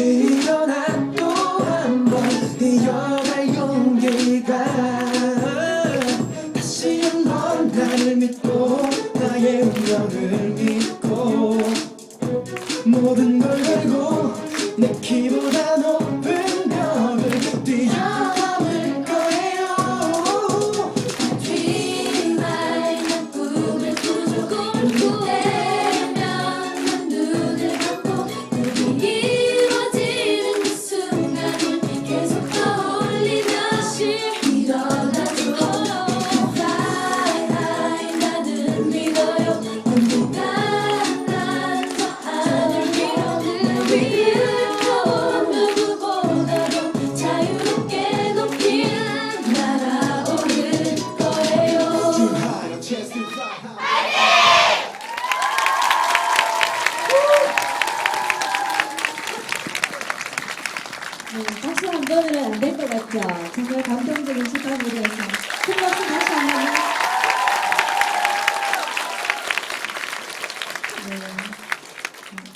일어나 또한번 뛰어갈 용기가. 다시 한번 나를 믿고 나의 운명을 네, 박수 한 번은 안 될 것 같죠? 정말 감동적인 축하 무대에서 큰 박수 다시 한 번. 네.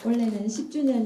원래는 10주년